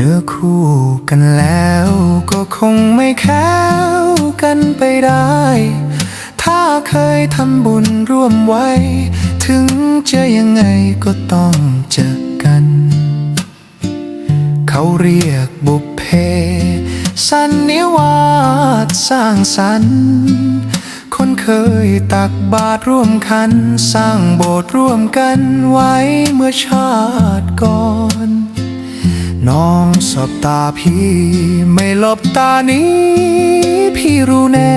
เนื้อคู่กันแล้วก็คงไม่แค้วกันไปได้ ถ้าเคยทำบุญร่วมไว้ ถึงจะยังไงก็ต้องเจอกัน เขาเรียกบุพเพ สันนิวาสสร้างสรรค์คนเคยตักบาตรร่วมกัน สร้างโบสถ์ร่วมกันไว้เมื่อชาติก่อน น้องสบตาพี่ไม่หลบตานี้ พี่รู้แน่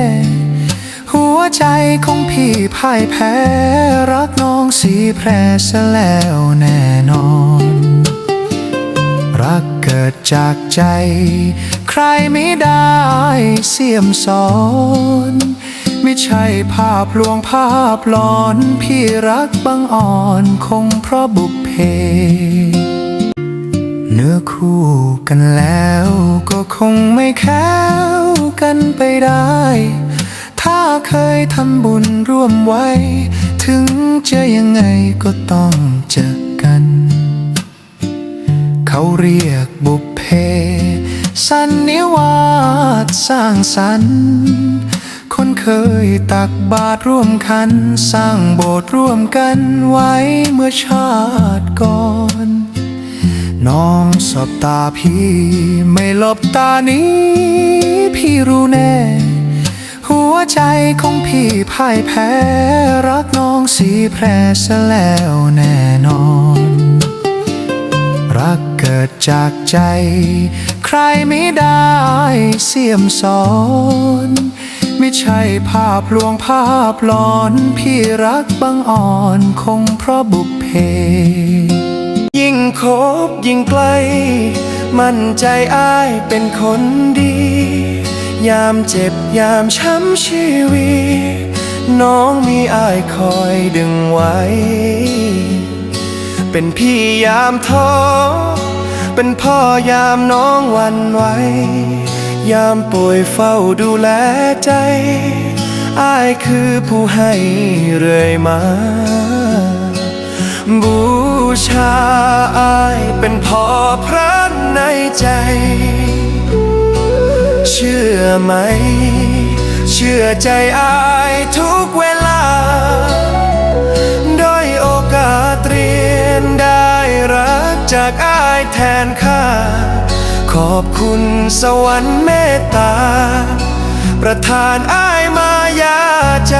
หัวใจของพี่พ่ายแพ้ รักน้องสีแพร่ซะแล้วแน่นอน รักเกิดจากใจ ใครไม่ได้เสียมสอน ไม่ใช่ภาพลวงภาพหลอน พี่รักบังอ่อนคงเพราะบุพเพ เนื้อคู่กันแล้วก็คงไม่แค้วกันไปได้ ถ้าเคยทำบุญร่วมไว้ ถึงจะยังไงก็ต้องเจอกัน เขาเรียกบุพเพ สันนิวาสสร้างสรรค์คนเคยตักบาตรร่วมกัน สร้างโบสถ์ร่วมกันไว้เมื่อชาติก่อน น้องสบตาพี่ไม่หลบตานี้ พี่รู้แน่ หัวใจของพี่พ่ายแพ้ รักน้องสีแพร่ซะแล้วแน่นอน รักเกิดจากใจ ใครไม่ได้เสียมสอน ไม่ใช่ภาพลวงภาพหลอน พี่รักบังอ่อนคงเพราะบุพเพ ยิ่งคบยิ่งใกล มั่นใจอ้ายเป็นคนดี ยามเจ็บยามช้ำชีวิตน้องมีอ้ายคอยดึงไว้ เป็นพี่ยามท้อ เป็นพ่อยามน้องหวันไหว ยามป่วยเฝ้าดูแลใจ อ้ายคือผู้ให้เรื่อยมา ชาอายเป็นพ่อพระในใจ เชื่อไหม เชื่อใจอายทุกเวลา ด้อยโอกาสเรียนได้รักจากอายแทนค่า ขอบคุณสวรรค์เมตตา ประทานอายมายาใจ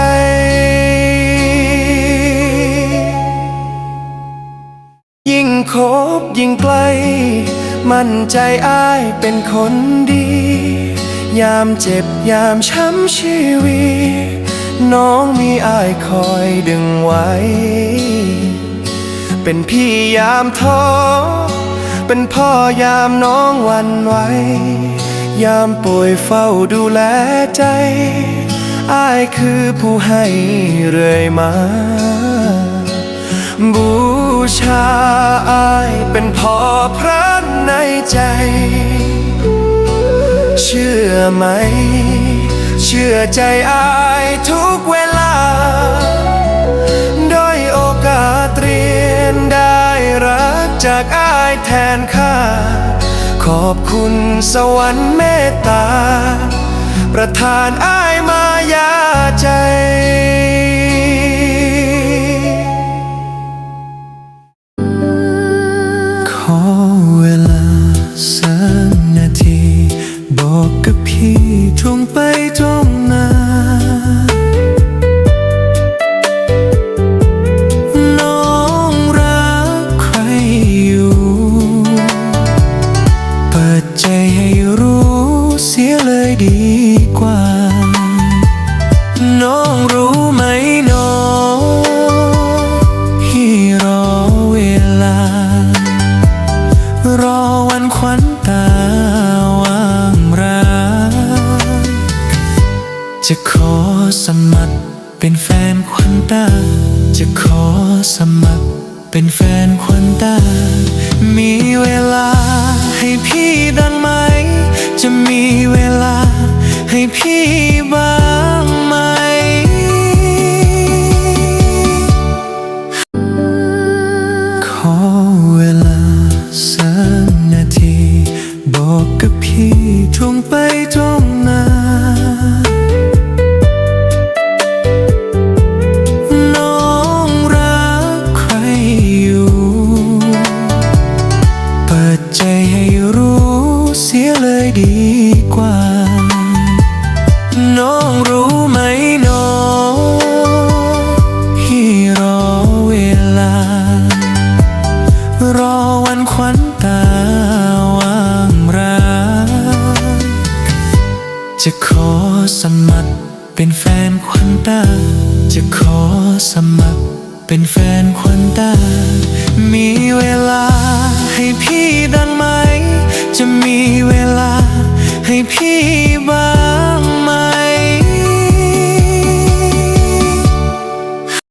คบยิ่งใกล มั่นใจอ้ายเป็นคนดี ยามเจ็บยามช้ำชีวิตน้องมีอ้ายคอยดึงไว้ เป็นพี่ยามท้อ เป็นพ่อยามน้องหวันไหว ยามป่วยเฝ้าดูแลใจอ้ายคือผู้ให้เรื่อยมา บู ชาอายเป็นพ่อพระในใจ เชื่อไหม เชื่อใจอายทุกเวลา ด้อยโอกาสเรียนได้รักจากอายแทนค่า ขอบคุณสวรรค์เมตตา ประทานอายมายาใจ พี่ต สมัคร เป็นแฟนควันตา จะขอสมัคร เป็นแฟนควันตา มีเวลาให้พี่ดังไหม จะมีเวลาให้พี่บ้าง จะขอสมัครเป็นแฟนควันตา จะขอสมัครเป็นแฟนควันตา มีเวลา